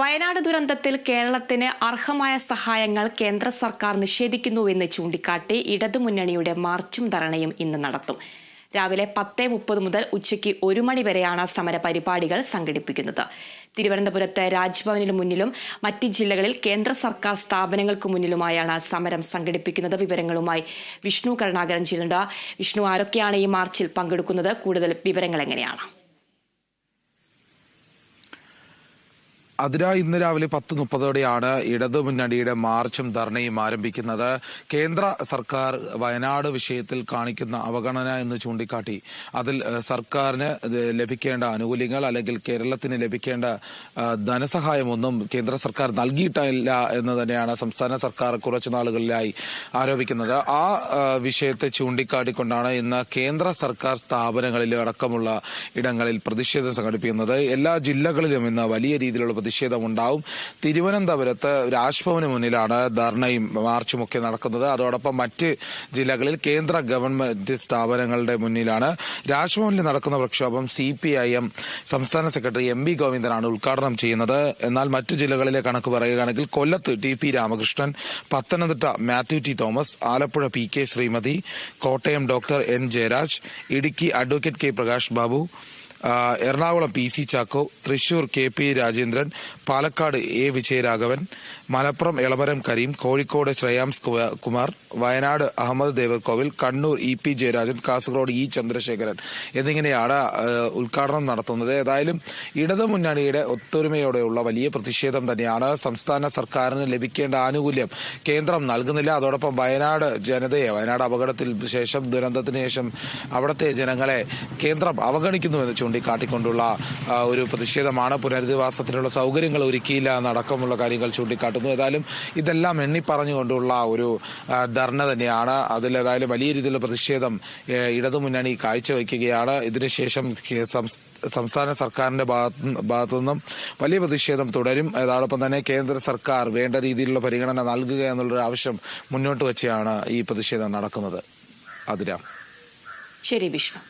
വയനാട് ദുരന്തത്തിൽ കേരളത്തിന് അർഹമായ സഹായങ്ങൾ കേന്ദ്ര സർക്കാർ നിഷേധിക്കുന്നുവെന്ന് ചൂണ്ടിക്കാട്ടി ഇടതുമുന്നണിയുടെ മാർച്ചും ധരണയും ഇന്ന് നടത്തും. രാവിലെ പത്ത് മുപ്പത് മുതൽ ഉച്ചയ്ക്ക് ഒരു മണി വരെയാണ് സമര പരിപാടികൾ സംഘടിപ്പിക്കുന്നത്. തിരുവനന്തപുരത്ത് രാജ്ഭവനിന് മുന്നിലും മറ്റ് ജില്ലകളിൽ കേന്ദ്ര സർക്കാർ സ്ഥാപനങ്ങൾക്ക് മുന്നിലുമായാണ് സമരം സംഘടിപ്പിക്കുന്നത്. വിവരങ്ങളുമായി വിഷ്ണു കരുണാകരൻ ചെയ്യുന്നുണ്ട് വിഷ്ണു ആരൊക്കെയാണ് ഈ മാർച്ചിൽ പങ്കെടുക്കുന്നത്? കൂടുതൽ വിവരങ്ങൾ എങ്ങനെയാണ്? അതിര ഇന്ന് രാവിലെ പത്ത് മുപ്പതോടെയാണ് ഇടതു മുന്നണിയുടെ മാർച്ചും ധർണയും ആരംഭിക്കുന്നത്. കേന്ദ്ര സർക്കാർ വയനാട് വിഷയത്തിൽ കാണിക്കുന്ന അവഗണന എന്ന് ചൂണ്ടിക്കാട്ടി. അതിൽ സർക്കാരിന് ലഭിക്കേണ്ട ആനുകൂല്യങ്ങൾ അല്ലെങ്കിൽ കേരളത്തിന് ലഭിക്കേണ്ട ധനസഹായമൊന്നും കേന്ദ്ര സർക്കാർ നൽകിയിട്ടില്ല എന്ന് തന്നെയാണ് സംസ്ഥാന സർക്കാർ കുറച്ചു നാളുകളിലായി ആരോപിക്കുന്നത്. ആ വിഷയത്തെ ചൂണ്ടിക്കാട്ടിക്കൊണ്ടാണ് ഇന്ന് കേന്ദ്ര സർക്കാർ സ്ഥാപനങ്ങളിൽ അടക്കമുള്ള ഇടങ്ങളിൽ പ്രതിഷേധം സംഘടിപ്പിക്കുന്നത്. എല്ലാ ജില്ലകളിലും ഇന്ന് വലിയ രീതിയിലുള്ള പ്രതിഷേധം ഉണ്ടാവും തിരുവനന്തപുരത്ത് രാജ്ഭവന് മുന്നിലാണ് ധർണയും മാർച്ചും ഒക്കെ നടക്കുന്നത്. അതോടൊപ്പം മറ്റ് ജില്ലകളിൽ കേന്ദ്ര ഗവൺമെന്റ് സ്ഥാപനങ്ങളുടെ മുന്നിലാണ്. രാജ്ഭവനിൽ നടക്കുന്ന പ്രക്ഷോഭം സി പി ഐ എം സംസ്ഥാന സെക്രട്ടറി എം വി ഗോവിന്ദനാണ് ഉദ്ഘാടനം ചെയ്യുന്നത്. എന്നാൽ മറ്റു ജില്ലകളിലെ കണക്ക് പറയുകയാണെങ്കിൽ കൊല്ലത്ത് T P Ramakrishnan Pathanamthitta Mathew T Thomas Alappuzha P K Sreemathi Kottayam doctor N Jayaraj Idukki advocate K Prakash Babu Ernakulam P C Chacko Thrissur K P Rajendran Palakkad A Vijayaraghavan Malappuram Elamaram Kareem Kozhikode Shreyams Kumar Wayanad Ahammad Devarkovil Kannur E P Jayarajan Kasaragod E Chandrasekharan എന്നിങ്ങനെയാണ് ഉദ്ഘാടനം നടത്തുന്നത്. ഏതായാലും ഇടതുമുന്നണിയുടെ ഒത്തൊരുമയോടെയുള്ള വലിയ പ്രതിഷേധം തന്നെയാണ് സംസ്ഥാന സർക്കാരിന് ലഭിക്കേണ്ട ആനുകൂല്യം. കേന്ദ്രം നൽകുന്നില്ല. അതോടൊപ്പം വയനാട് ജനതയെ വയനാട് അപകടത്തിൽ ശേഷം ദുരന്തത്തിന് ശേഷം അവിടുത്തെ ജനങ്ങളെ കേന്ദ്രം അവഗണിക്കുന്നുവെന്ന് ചൂണ്ടിക്കാട്ടിക്കൊണ്ടുള്ള ഒരു പ്രതിഷേധമാണ്. പുനരധിവാസത്തിനുള്ള സൗകര്യങ്ങൾ ഒരുക്കിയില്ല എന്നടക്കമുള്ള കാര്യങ്ങൾ ചൂണ്ടിക്കാട്ടുന്നു. ഏതായാലും ഇതെല്ലാം എണ്ണി പറഞ്ഞുകൊണ്ടുള്ള ഒരു ധർണ തന്നെയാണ്. അതിൽ ഏതായാലും വലിയ രീതിയിലുള്ള പ്രതിഷേധം ഇടതുമുന്നണി കാഴ്ചവെക്കുകയാണ്. ഇതിനുശേഷം സംസ്ഥാന സർക്കാരിന്റെ ഭാഗത്തു നിന്നും വലിയ പ്രതിഷേധം തുടരും. അതോടൊപ്പം തന്നെ കേന്ദ്ര സർക്കാർ വേണ്ട രീതിയിലുള്ള പരിഗണന നൽകുക എന്നുള്ളൊരു ആവശ്യം മുന്നോട്ട് വെച്ചാണ് ഈ പ്രതിഷേധം നടക്കുന്നത്. അതിരാ. ശരി വിഷ്ണു.